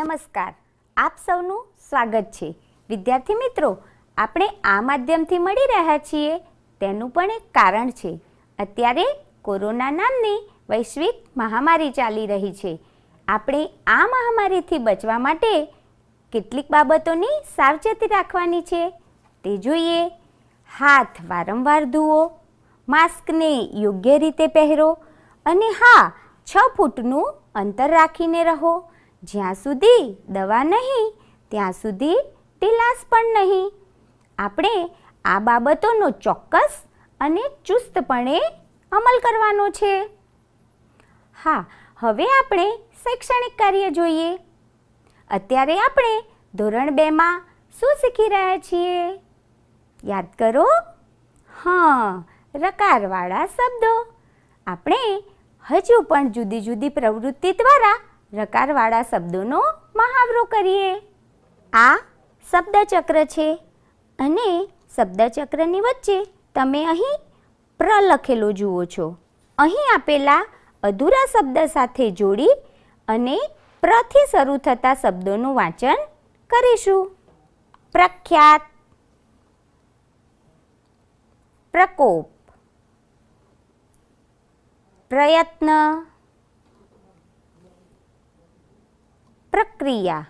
નમસ્કાર. આપ સૌનું સ્વાગત છે. વિદ્યાર્થી મિત્રો, આપણે આ માધ્યમથી મળી રહ્યા છીએ. તેનું પણ એક કારણ છે. અત્યારે કોરોના નામની વૈશ્વિક મહામારી ચાલી રહી છે. આપણે આ મહામારીથી બચવા માટે કેટલીક બાબતોની સાવચેતી રાખવાની છે. તે જોઈએ, હાથ વારંવાર ધુઓ માસ્કને યોગ્ય રીતે પહેરો અને હા, છ ફૂટનું અંતર રાખીને રહો. જ્યાં સુધી દવા નહીં, ત્યાં સુધી ઢીલાસ પણ નહીં. આપણે આ બાબતોનો ચોક્કસ અને ચુસ્તપણે અમલ કરવાનો છે. હા, હવે આપણે શૈક્ષણિક કાર્ય જોઈએ. અત્યારે આપણે ધોરણ બેમાં શું શીખી રહ્યા છીએ? યાદ કરો? હા, રકારવાળા શબ્દો. આપણે હજુ પણ જુદી જુદી પ્રવૃત્તિ દ્વારા રકારવાળા શબ્દોનો મહાવરો કરીએ. આ શબ્દચક્ર છે અને શબ્દચક્રની વચ્ચે તમે અહીં પ્ર લખેલો જુઓ છો. અહીં આપેલા અધૂરા શબ્દ સાથે જોડી અને પ્રથી શરૂ થતા શબ્દોનું વાંચન કરીશું. પ્રખ્યાત. પ્રકોપ. પ્રયત્ન. પ્રક્રિયા.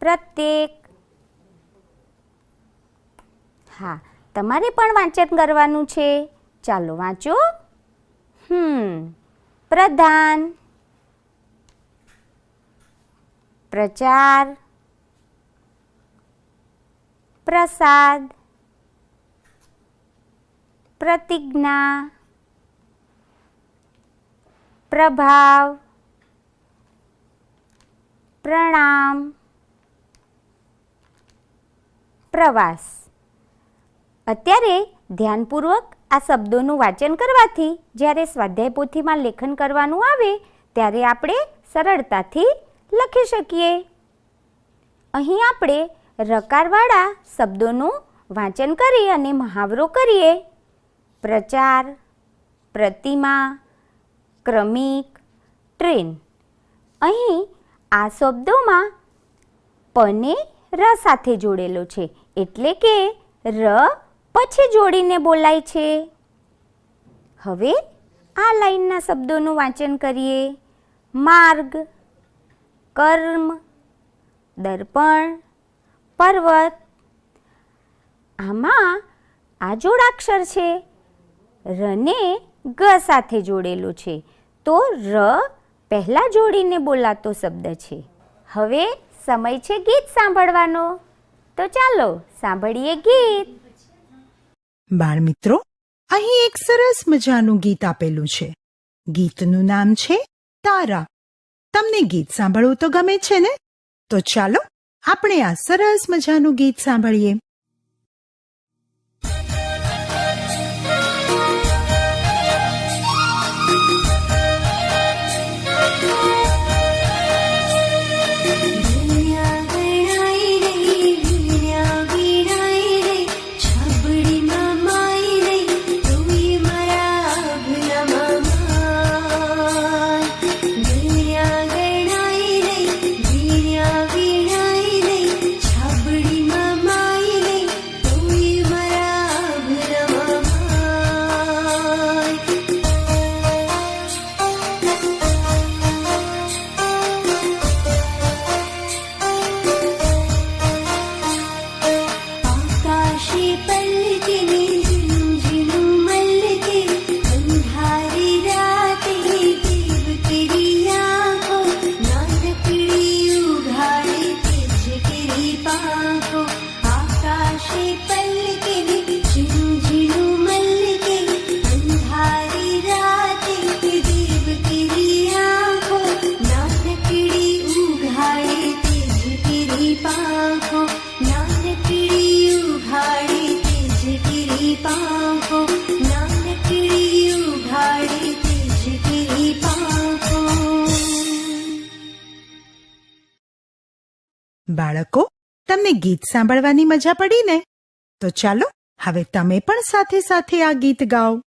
પ્રત્યેક. હા, તમારે પણ વાંચન કરવાનું છે. ચાલો વાંચો. હમ, પ્રધાન. પ્રચાર. પ્રસાદ. પ્રતિજ્ઞા. પ્રભાવ, પ્રણામ, પ્રવાસ. અત્યારે ધ્યાનપૂર્વક આ શબ્દોનું વાંચન કરવાથી જ્યારે સ્વાધ્યાય પોથીમાં લેખન કરવાનું આવે, ત્યારે આપણે સરળતાથી લખી શકીએ. અહીં આપણે રકારવાળા શબ્દોનું વાંચન કરી અને મહાવરો કરીએ. પ્રચાર, પ્રતિમા ક્રમિક ટ્રેન. અહીં આ શબ્દોમાં પને ર સાથે જોડેલો છે. એટલે કે ર પછી જોડીને બોલાય છે. હવે આ લાઈનના શબ્દોનું વાંચન કરીએ. માર્ગ, કર્મ, દર્પણ, પર્વત. આમાં આ જોડાક્ષર છે. રને ગ સાથે જોડેલો છે. તો ર પહેલાં જોડીને બોલાતો શબ્દ છે. હવે સમય છે ગીત સાંભળવાનો. તો ચાલો સાંભળીએ ગીત. બાળ મિત્રો, અહીં એક સરસ મજાનું ગીત આપેલું છે. ગીતનું નામ છે તારા. તમને ગીત સાંભળવું તો ગમે છે ને? તો ચાલો આપણે આ સરસ મજાનું ગીત સાંભળીએ. ગીત સાંભળવાની મજા પડી ને તો ચાલો, હવે તમે પણ સાથે સાથે આ ગીત ગાઓ.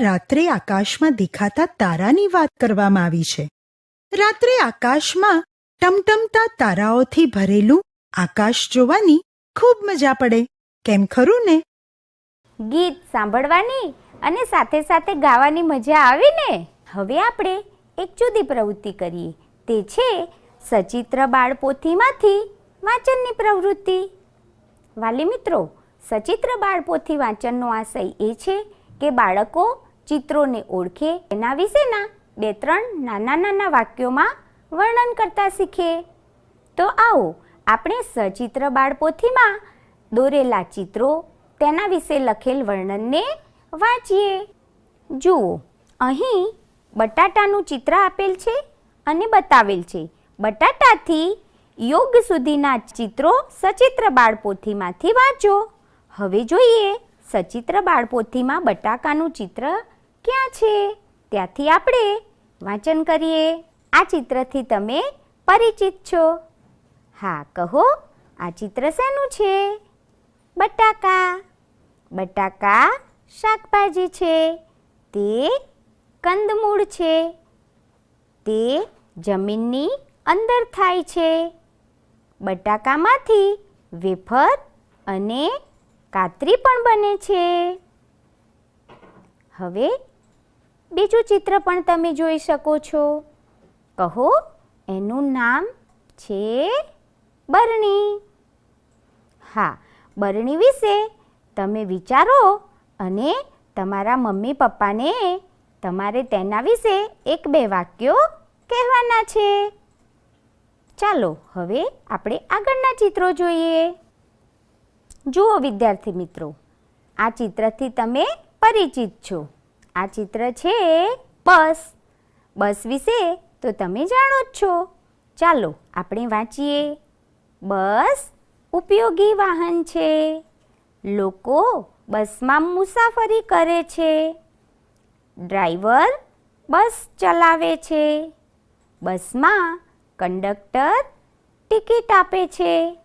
રાત્રે આકાશમાં દેખાતા તારાની વાત કરવામાં આવી છે. રાત્રે આકાશમાં ટમટમતા તારાઓથી ભરેલું આકાશ જોવાની ખૂબ મજા પડે. કેમ ખરું ને? ગીત સાંભળવાની અને સાથે સાથે ગાવાની મજા આવી ને? હવે આપણે એક જુદી પ્રવૃત્તિ કરીએ. તે છે સચિત્ર બાળપોથીમાંથી વાંચનની પ્રવૃત્તિ. વાલી મિત્રો, સચિત્ર બાળપોથી વાંચનનો આશય એ છે કે બાળકો ચિત્રોને ઓળખે, એના વિશેના બે ત્રણ નાના નાના વાક્યોમાં વર્ણન કરતા શીખે. તો આવો, આપણે સચિત્ર બાળપોથીમાં દોરેલા ચિત્રો, તેના વિશે લખેલ વર્ણનને વાંચીએ. જુઓ, અહીં બટાટાનું ચિત્ર આપેલ છે અને બતાવેલ છે. બટાટાથી યોગ સુધીના ચિત્રો સચિત્ર બાળપોથીમાંથી વાંચો. હવે જોઈએ, સચિત્ર બાળપોથીમાં બટાકાનું ચિત્ર ક્યાં છે? ત્યાંથી આપણે વાંચન કરીએ. આ ચિત્રથી તમે પરિચિત છો. હા, કહો, આ ચિત્ર શેનું છે? બટાકા. બટાકા શાકભાજી છે. તે કંદમૂળ છે. તે જમીનની અંદર થાય છે. બટાકામાંથી વેફર અને કાતરી પણ બને છે. હવે બીજું ચિત્ર પણ તમે જોઈ શકો છો. કહો, એનું નામ છે બરણી. હા, બરણી વિશે તમે વિચારો અને તમારા મમ્મી પપ્પાને તમારે તેના વિશે એક બે વાક્યો કહેવાના છે. ચાલો, હવે આપણે આગળના ચિત્રો જોઈએ. જુઓ વિદ્યાર્થી મિત્રો, આ ચિત્રથી તમે પરિચિત છો. આ ચિત્ર છે બસ. બસ વિશે તો તમે જાણો જ છો. ચાલો આપણે વાંચીએ. બસ ઉપયોગી વાહન છે. લોકો બસમાં મુસાફરી કરે છે. ડ્રાઈવર બસ ચલાવે છે. બસમાં કંડક્ટર ટિકિટ આપે છે.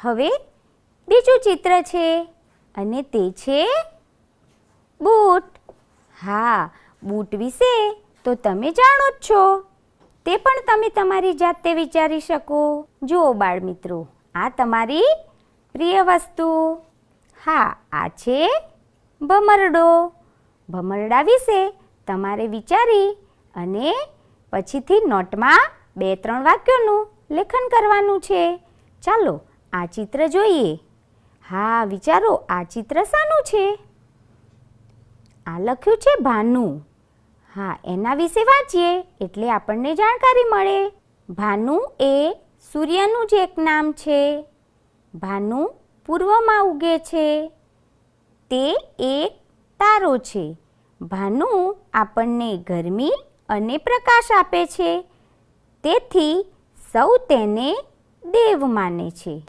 હવે બીજું ચિત્ર છે અને તે છે બૂટ. હા, બૂટ વિશે તો તમે જાણો જ છો. તે પણ તમે તમારી જાતે વિચારી શકો. જુઓ બાળ મિત્રો આ તમારી પ્રિય વસ્તુ. હા, આ છે ભમરડો. ભમરડા વિશે તમારે વિચારી અને પછીથી નોટમાં બે ત્રણ વાક્યોનું લેખન કરવાનું છે. ચાલો આ ચિત્ર જોઈએ. હા, વિચારો, આ ચિત્ર શાનું છે? આ લખ્યું છે ભાનુ. હા, એના વિશે વાંચીએ, એટલે આપણને જાણકારી મળે. ભાનુ એ સૂર્યનું જ એક નામ છે. ભાનુ પૂર્વમાં ઉગે છે. તે એક તારો છે. ભાનુ આપણને ગરમી અને પ્રકાશ આપે છે. તેથી સૌ તેને દેવ માને છે.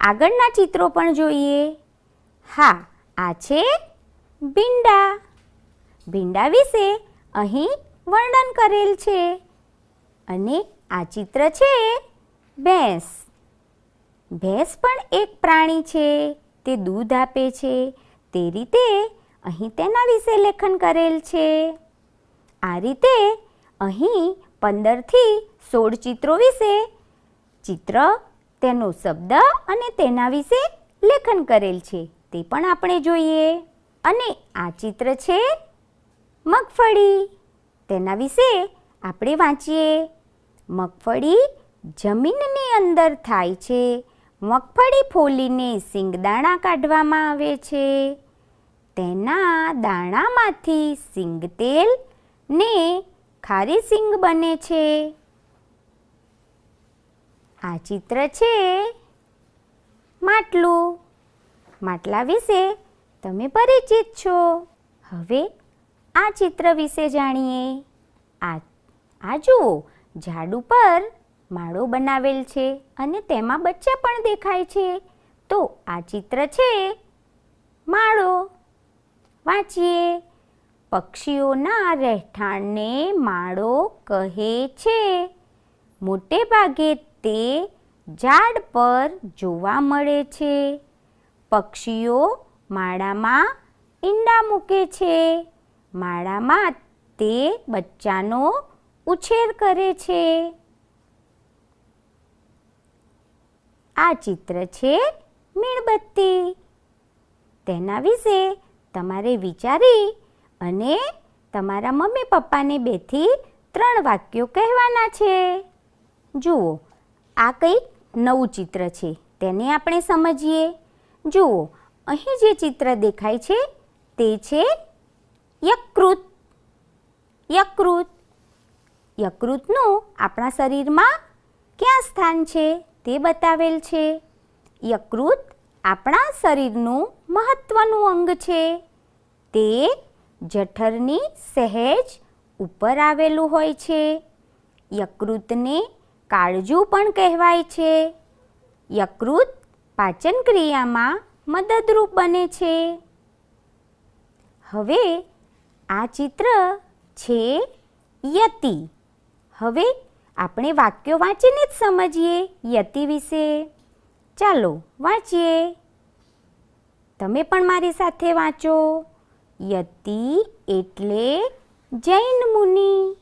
આગળના ચિત્રો પણ જોઈએ. હા, આ છે ભીંડા. ભીંડા વિશે અહીં વર્ણન કરેલ છે. અને આ ચિત્ર છે ભેંસ. ભેંસ પણ એક પ્રાણી છે. તે દૂધ આપે છે. તે રીતે અહીં તેના વિશે લેખન કરેલ છે. આ રીતે અહીં પંદરથી સોળ ચિત્રો વિશે ચિત્ર, તેનો શબ્દ અને તેના વિશે લેખન કરેલ છે. તે પણ આપણે જોઈએ. અને આ ચિત્ર છે મગફળી. તેના વિશે આપણે વાંચીએ. મગફળી જમીનની અંદર થાય છે. મગફળી ફોલીને સિંગદાણા કાઢવામાં આવે છે. તેના દાણામાંથી સિંગ તેલ ને ખારી સિંગ બને છે. આ ચિત્ર છે માટલું. માટલા વિશે તમે પરિચિત છો. હવે આ ચિત્ર વિશે જાણીએ. આ આ જુઓ, ઝાડ ઉપર માળો બનાવેલ છે અને તેમાં બચ્ચા પણ દેખાય છે. તો આ ચિત્ર છે માળો. વાંચીએ. પક્ષીઓના રહેઠાણને માળો કહે છે. મોટે ભાગે તે ઝાડ પર જોવા મળે છે. પક્ષીઓ માળામાં ઈંડા મૂકે છે. માળામાં તે બચ્ચાનો ઉછેર કરે છે. આ ચિત્ર છે મીણબત્તી. તેના વિશે તમારે વિચારી અને તમારા મમ્મી પપ્પાને બેથી ત્રણ વાક્યો કહેવાના છે. જુઓ, આ કંઈક નવું ચિત્ર છે, તેને આપણે સમજીએ. જુઓ, અહીં જે ચિત્ર દેખાય છે તે છે યકૃત. યકૃત. યકૃતનું આપણા શરીરમાં ક્યાં સ્થાન છે તે બતાવેલ છે. યકૃત આપણા શરીરનું મહત્વનું અંગ છે. તે જઠરની સહેજ ઉપર આવેલું હોય છે. યકૃતને કાળજું પણ કહેવાય છે. યકૃત પાચન ક્રિયામાં મદદરૂપ બને છે. હવે આ ચિત્ર છે યતિ. હવે આપણે વાક્યો વાંચીને જ સમજીએ યતિ વિશે. ચાલો વાંચીએ. તમે પણ મારી સાથે વાંચો. યતિ એટલે જૈન મુનિ.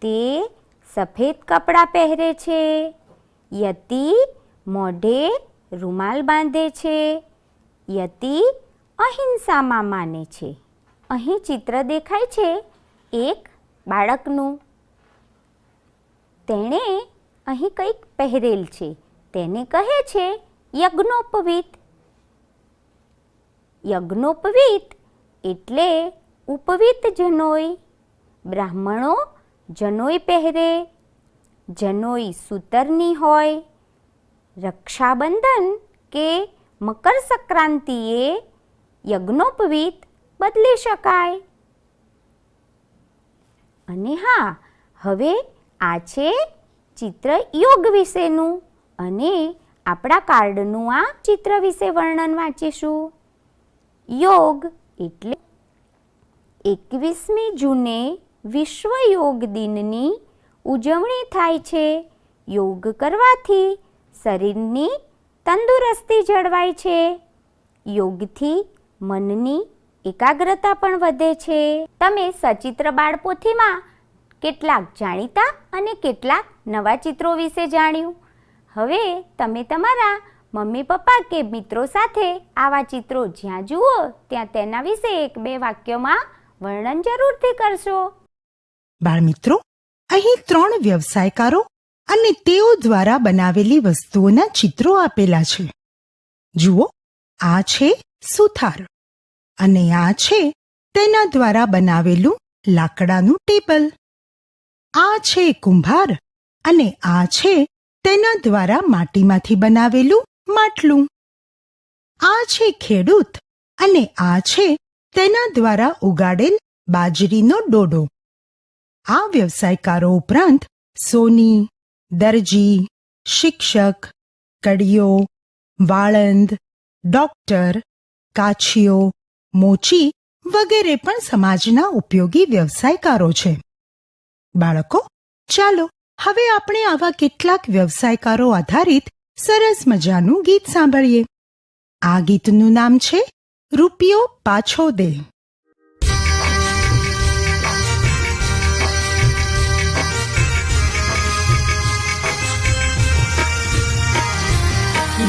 તે સફેદ કપડાં પહેરે છે. યતિ મોઢે રૂમાલ બાંધે છે. યતિ અહિંસામાં માને છે. અહીં ચિત્ર દેખાય છે એક બાળકનું. તેણે અહીં કંઈક પહેરેલ છે. તેને કહે છે, યજ્ઞોપવીત. યજ્ઞોપવીત એટલે ઉપવિત જનોઈ. બ્રાહ્મણો જનોઈ પહેરે. જનોઈ સૂતરની હોય. રક્ષાબંધન કે મકર સંક્રાંતિએ યજ્ઞોપવીત બદલી શકાય. અને હા, હવે આ છે ચિત્ર યોગ વિશેનું અને આપણા કાર્ડનું આ ચિત્ર વિશે વર્ણન વાંચીશું. યોગ એટલે એકવીસમી જૂને વિશ્વ યોગ દિનની ઉજવણી થાય છે. યોગ કરવાથી શરીરની તંદુરસ્તી જળવાય છે. યોગથી મનની એકાગ્રતા પણ વધે છે. તમે સચિત્ર બાળપોથીમાં કેટલાક જાણીતા અને કેટલાક નવા ચિત્રો વિશે જાણ્યું. હવે તમે તમારા મમ્મી પપ્પા કે મિત્રો સાથે આવા ચિત્રો જ્યાં જુઓ, ત્યાં તેના વિશે એક બે વાક્યોમાં વર્ણન જરૂરથી કરશો. બાળમિત્રો અહીં ત્રણ વ્યવસાયકારો અને તેઓ દ્વારા બનાવેલી વસ્તુઓના ચિત્રો આપેલા છે. જુઓ, આ છે સુથાર. અને આ છે તેના દ્વારા બનાવેલું લાકડાનું ટેબલ. આ છે કુંભાર અને આ છે તેના દ્વારા માટીમાંથી બનાવેલું માટલું. આ છે ખેડૂત અને આ છે તેના દ્વારા ઉગાડેલ બાજરીનો ડોડો. આ વ્યવસાયકારો ઉપરાંત સોની, દરજી, શિક્ષક, કડીઓ, વાળંદ, ડોક્ટર, કાછીઓ મોચી વગેરે પણ સમાજના ઉપયોગી વ્યવસાયકારો છે. બાળકો, ચાલો હવે આપણે આવા કેટલાક વ્યવસાયકારો આધારિત સરસ મજાનું ગીત સાંભળીએ. આ ગીતનું નામ છે રૂપિયો પાછો દે.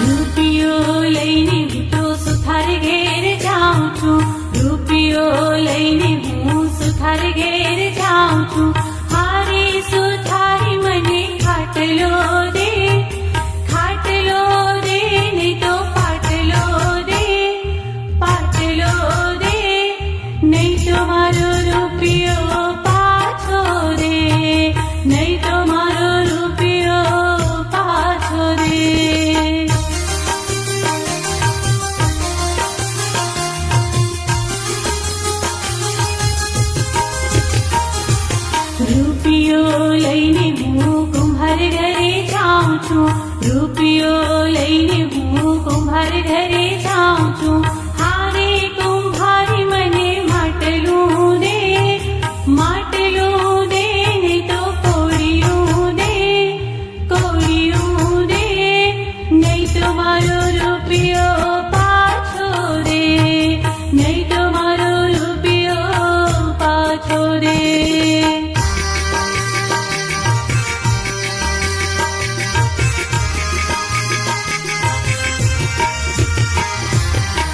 રૂપિયો લઈને હું સુથારી ઘેર જાઉં છું. રૂપિયો લઈને હું સુથાર ઘેર જાઉં છું. હારી સુથારી મને ખાટલો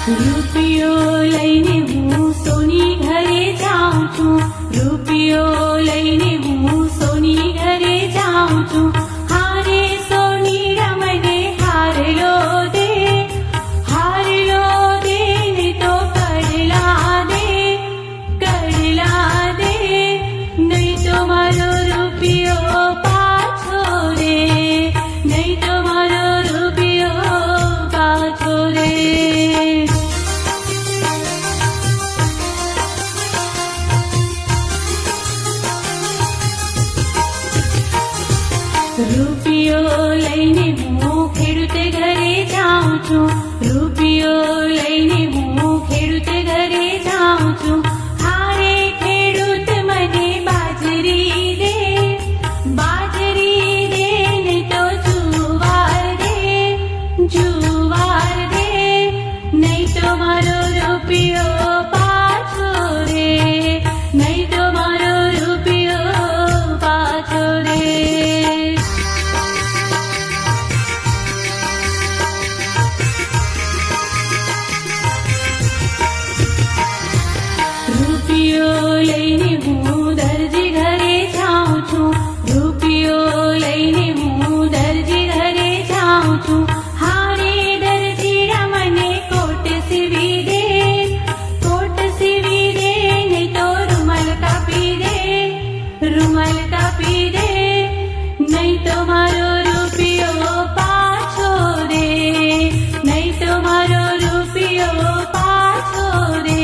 રૂપિયો લઈને હું સોની ઘરે જાઉં છું. રૂપિયો લઈને હું સોની ઘરે જાઉં છું. ખેડૂતે ઘરે રૂમાલ કાપી દે, નહીં તો મારો રૂપિયો પાછો રે નહીં તો મારો રૂપિયો પાછો રે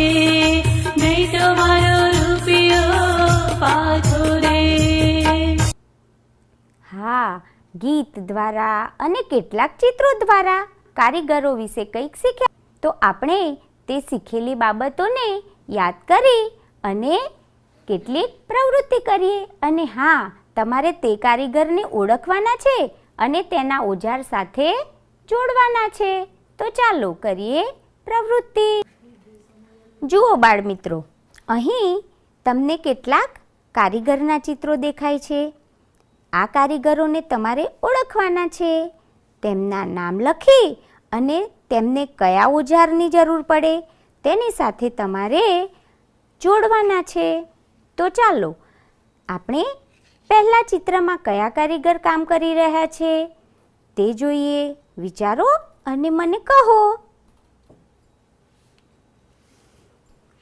નહીં તો મારો રૂપિયો પાછો રે હા, ગીત દ્વારા અને કેટલાક ચિત્રો દ્વારા કારીગરો વિશે કંઈક શીખ્યા. તો આપણે તે શીખેલી બાબતોને યાદ કરી અને કેટલીક પ્રવૃત્તિ કરીએ. અને હા, તમારે તે કારીગરને ઓળખવાના છે અને તેના ઓજાર સાથે જોડવાના છે. તો ચાલો કરીએ પ્રવૃત્તિ. જુઓ બાળમિત્રો, અહીં તમને કેટલાક કારીગરના ચિત્રો દેખાય છે. આ કારીગરોને તમારે ઓળખવાના છે. તેમના નામ લખી અને તેમને કયા ઓજારની જરૂર પડે તેની સાથે તમારે જોડવાના છે. તો ચાલો, આપણે પહેલા ચિત્રમાં કયા કારીગર કામ કરી રહ્યા છે તે જોઈએ, વિચારો અને મને કહો.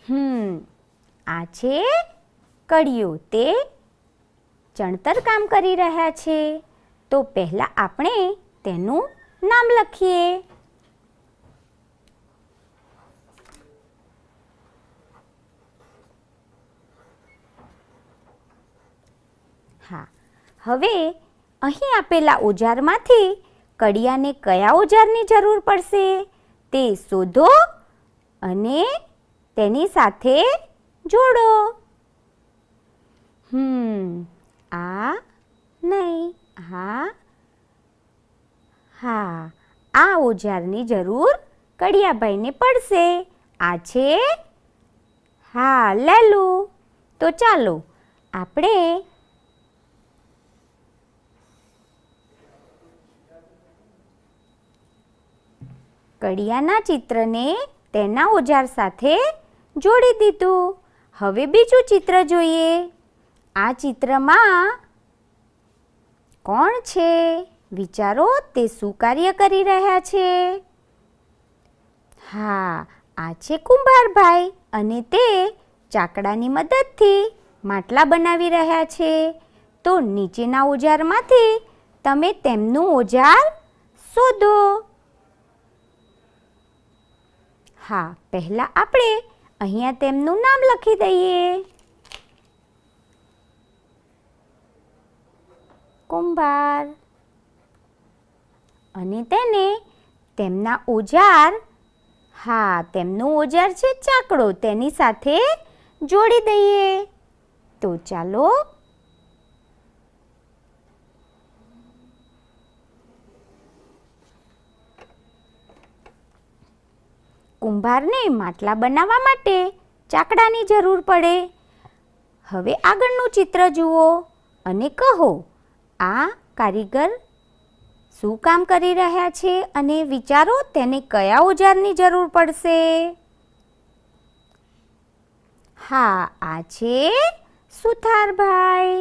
હમ, આ છે કડિયો. તે ચણતર કામ કરી રહ્યા છે. તો પહેલાં આપણે તેનું નામ લખીએ હા હવે અહીં આપેલા ઓજારમાંથી કડિયાને કયા ઓજારની જરૂર પડશે? તે શોધો અને તેની સાથે જોડો. હમ, આ નહીં હા હા, આ ઓજારની જરૂર કડિયાભાઈને પડશે. આ છે? હા, લેલું. તો ચાલો, આપણે કડિયાના ચિત્રને તેના ઓજાર સાથે જોડી દીધું. હવે બીજું ચિત્ર જોઈએ. આ ચિત્રમાં કોણ છે? વિચારો, તે શું કાર્ય કરી રહ્યા છે? હા, આ છે કુંભારભાઈ અને તે ચાકડાની મદદથી માટલા બનાવી રહ્યા છે. તો નીચેના ઓજારમાંથી તમે તેમનું ઓજાર શોધો. હા, પહેલાં આપણે અહીંયા તેમનું નામ લખી દઈએ. કુંભાર. અને તેને તેમના ઓજાર હા, તેમનું ઓજાર છે ચાકડો, તેની સાથે જોડી દઈએ. તો ચાલો કુંભારને માટલા બનાવવા માટે ચાકડાની જરૂર પડે. હવે આગળનું ચિત્ર જુઓ અને કહો, આ કારીગર શું કામ કરી રહ્યા છે અને વિચારો તેને કયા ઓજારની જરૂર પડશે? હા, આ છે સુથારભાઈ.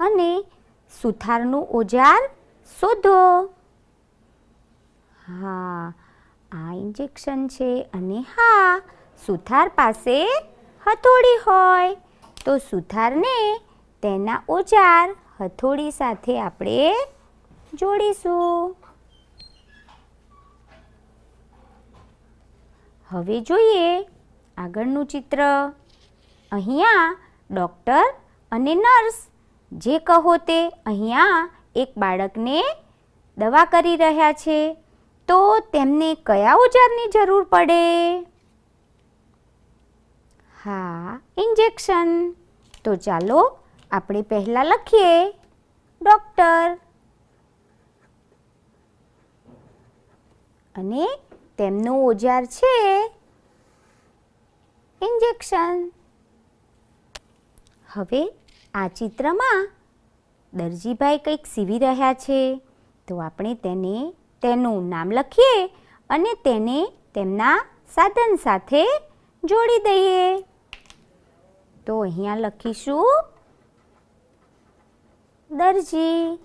અને સુથારનું ઓજાર શોધો. હા, આ ઇન્જેક્શન છે અને હા, સુથાર પાસે હથોડી હોય. તો સુથારને તેના ઓજાર હથોડી સાથે આપણે જોડીશું. હવે જોઈએ આગળનું ચિત્ર. અહીંયા ડૉક્ટર અને નર્સ જે કહો તે, અહીંયા એક બાળકને દવા કરી રહ્યા છે. તો તેમને કયા ઓજારની જરૂર પડે? હા, ઇન્જેક્શન. તો ચાલો આપણે પહેલાં લખીએ. ડૉક્ટર. અને તેમનું ઓજાર છે. ઇન્જેક્શન. હવે આ ચિત્રમાં દરજીભાઈ કંઈક સીવી રહ્યા છે. તો આપણે તેને તેનું નામ લખીએ અને તેને તેમના સાધન સાથે જોડી દઈએ. તો અહીંયા લખીશું, દરજી,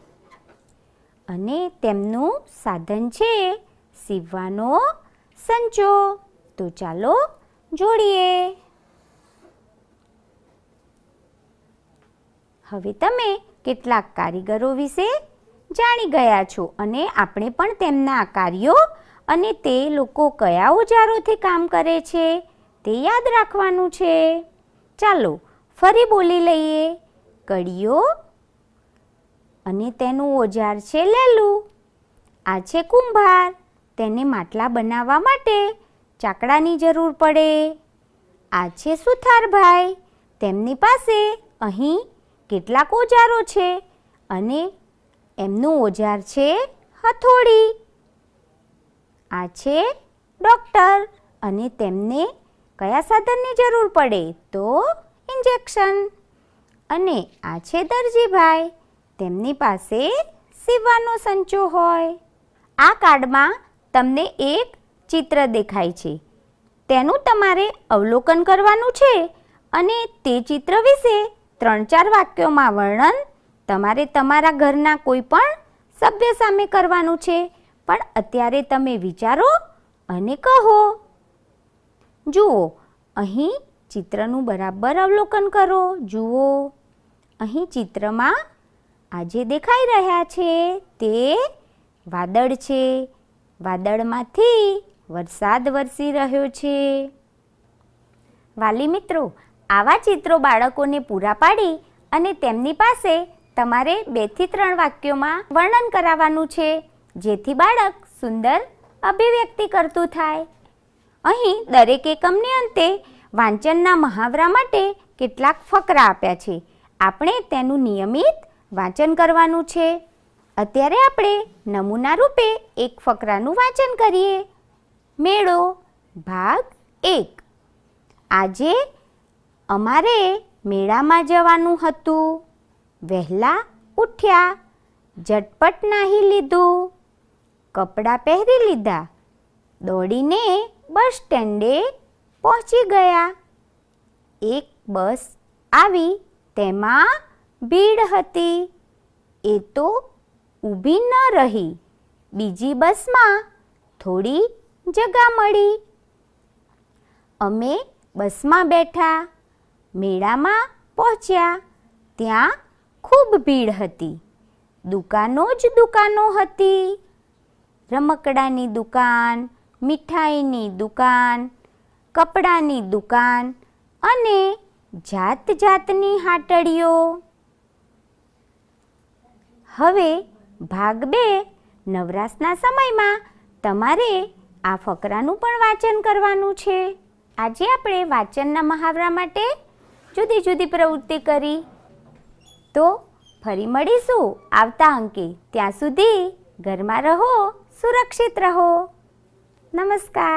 અને તેમનું સાધન છે સીવવાનો સંચો. તો ચાલો જોડીએ. હવે તમે કેટલાક કારીગરો વિશે જાણી ગયા છો અને આપણે પણ તેમના કાર્યો અને તે લોકો કયા ઓજારોથી કામ કરે છે તે યાદ રાખવાનું છે. ચાલો ફરી બોલી લઈએ. કડીઓ અને તેનું ઓજાર છે લેલું. આ છે કુંભાર. તેને માટલા બનાવવા માટે ચાકડાની જરૂર પડે. આ છે સુથારભાઈ. તેમની પાસે અહીં કેટલાક ઓજારો છે અને એમનું ઓજાર છે હથોડી. આ છે ડૉક્ટર અને તેમને કયા સાધનની જરૂર પડે તો ઇન્જેક્શન. અને આ છે દરજીભાઈ, તેમની પાસે સીવવાનો સંચો હોય. આ કાર્ડમાં તમને એક ચિત્ર દેખાય છે. તેનું તમારે અવલોકન કરવાનું છે અને તે ચિત્ર વિશે ત્રણ ચાર વાક્યોમાં વર્ણન, તમારે તમારા ઘરના કોઈ પણ સભ્ય સામે કરવાનું છે, પણ અત્યારે તમે વિચારો અને કહો. જુઓ, અહીં ચિત્રનું બરાબર અવલોકન કરો. જુઓ, અહીં ચિત્રમાં આજે દેખાઈ રહ્યા છે તે વાદળ છે. વાદળમાંથી વરસાદ વરસી રહ્યો છે. વાલી મિત્રો આવા ચિત્રો બાળકોને પૂરા પાડી અને તેમની પાસે તમારે બેથી ત્રણ વાક્યોમાં વર્ણન કરાવવાનું છે, જેથી બાળક સુંદર અભિવ્યક્તિ કરતું થાય. અહીં દરેક એકમની અંતે વાંચનના મહાવરા માટે કેટલાક ફકરા આપ્યા છે. આપણે તેનું નિયમિત વાંચન કરવાનું છે. અત્યારે આપણે નમૂના રૂપે એક ફકરાનું વાંચન કરીએ. મેળો, ભાગ એક. આજે અમારે મેળામાં જવાનું હતું. વહેલા ઉઠ્યા, ઝટપટ નાહી લીધું, કપડાં પહેરી લીધા, દોડીને બસ સ્ટેન્ડે પહોંચી ગયા. એક બસ આવી તેમાં ભીડ હતી. એ તો ઊભી ન રહી. બીજી બસમાં થોડી જગા મળી. અમે બસમાં બેઠા. મેળામાં પહોંચ્યા. ત્યાં ખૂબ ભીડ હતી. દુકાનો જ દુકાનો હતી. રમકડાની દુકાન, મીઠાઈની દુકાન, કપડાની દુકાન અને જાત જાતની હાટડીઓ. હવે ભાગ બે નવરાશના સમયમાં તમારે આ ફકરાનું પણ વાંચન કરવાનું છે. આજે આપણે વાંચનના મહાવરા માટે જુદી જુદી પ્રવૃત્તિ કરી. તો ફરી મળીશું આવતા અંકે. ત્યાં સુધી ઘરમાં રહો, સુરક્ષિત રહો. નમસ્કાર.